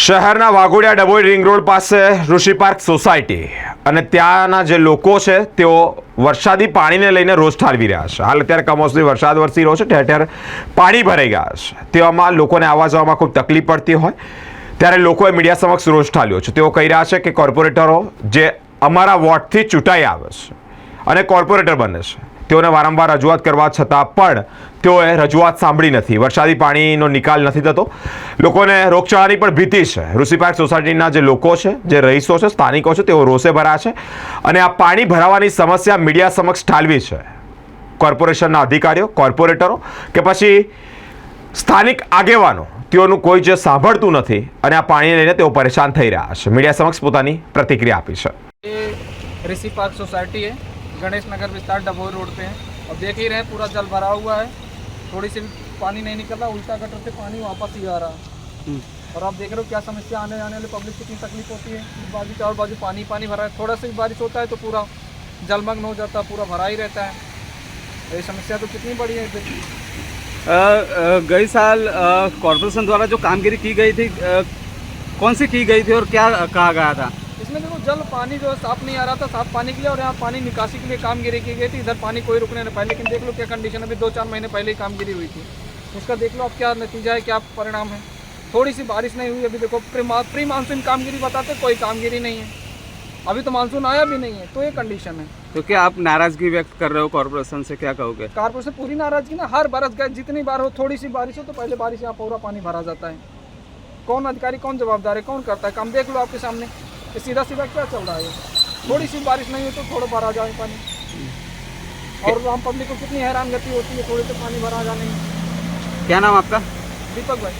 શહેરના Waghodia Dabhoi ring road પાસે ઋષિ park society. અને ત્યાંના જે લોકો છે, તેઓ વરસાદી પાણીને લઈને રોષ ઠાલવી રહ્યા છે. હાલ અત્યારે કમોસમી વરસાદ વરસી રહ્યો છે, ઠેર ઠેર પાણી ભરાઈ ગયા છે. તેવામાં લોકોને આવવા જવામાં ખૂબ તકલીફ પડતી હોય. ત્યારે લોકોએ મીડિયા સમક્ષ રોષ ઠાલ્યો છે. તેઓ કહી રહ્યા છે કે કોર્પોરેટરો જે અમારા વોર્ડથી ચૂંટાઈ આવે છે અને કોર્પોરેટર બને છે. તેઓને વારંવાર રજૂઆત કરવા છતાં પણ તેઓએ રજૂઆત સાંભળી નથી. વરસાદી પાણીનો નિકાલ નથી થતો. લોકોને રોગચાળાની પણ ભીતિ છે. ઋષિપાર્ક સોસાયટીના જે લોકો છે, જે રહીશો છે, સ્થાનિકો છે, તેઓ રોષે ભરા છે અને આ પાણી ભરાવાની સમસ્યા મીડિયા સમક્ષ ઠાલવી છે. કોર્પોરેશનના અધિકારીઓ, કોર્પોરેટરો કે પછી સ્થાનિક આગેવાનો, તેઓનું કોઈ જે સાંભળતું નથી અને આ પાણીને લઈને તેઓ પરેશાન થઈ રહ્યા છે. મીડિયા સમક્ષ પોતાની પ્રતિક્રિયા આપી છે. ઋષિ પાર્ક સોસાયટીએ गणेश नगर विस्तार डभोई रोड पे है। अब देख ही रहे पूरा जल भरा हुआ है। थोड़ी सी भी पानी नहीं निकल रहा उल्टा गटर से पानी वापस ही आ रहा। है और आप देख रहे हो क्या समस्या आने जाने वाले पब्लिक कितनी तकलीफ़ होती है। इस बाजू चारों बाजू पानी पानी भरा है। थोड़ा सा भी बारिश होता है तो पूरा जलमग्न हो जाता है पूरा भरा ही रहता है। ये समस्या तो कितनी बड़ी है गई साल कॉरपोरेशन द्वारा जो कामगिरी की गई थी कौन सी की गई थी और क्या कहा गया था? जल पानी जो है साफ़ नहीं आ रहा था साफ़ पानी के लिए और यहाँ पानी निकासी के लिए कामगिरी की गई थी। इधर पानी कोई रुकने नहीं पाया लेकिन देख लो क्या कंडीशन अभी दो चार महीने पहले ही कामगिरी हुई थी। उसका देख लो अब क्या नतीजा है क्या परिणाम है। थोड़ी सी बारिश नहीं हुई अभी देखो प्री प्री मानसून कामगिरी बताते कोई कामगिरी नहीं है। अभी तो मानसून आया भी नहीं है तो ये कंडीशन है। तो क्या आप नाराज़गी व्यक्त कर रहे हो कॉरपोरेशन से क्या कहोगे? कारपोरेशन पूरी नाराज़गी ना हर बरस गए जितनी बार हो थोड़ी सी बारिश हो तो पहले बारिश यहाँ पूरा पानी भरा जाता है। कौन अधिकारी कौन जवाबदार है कौन करता है? काम देख लो आपके सामने। ये सीधा सीधा क्या चल रहा है? थोड़ी सी बारिश नहीं हो तो थोड़ा भर आ जाए पानी। और आम पब्लिक को कितनी हैरान गति होती है थोड़ी से पानी भर आ जाने में। क्या नाम आपका? दीपक भाई।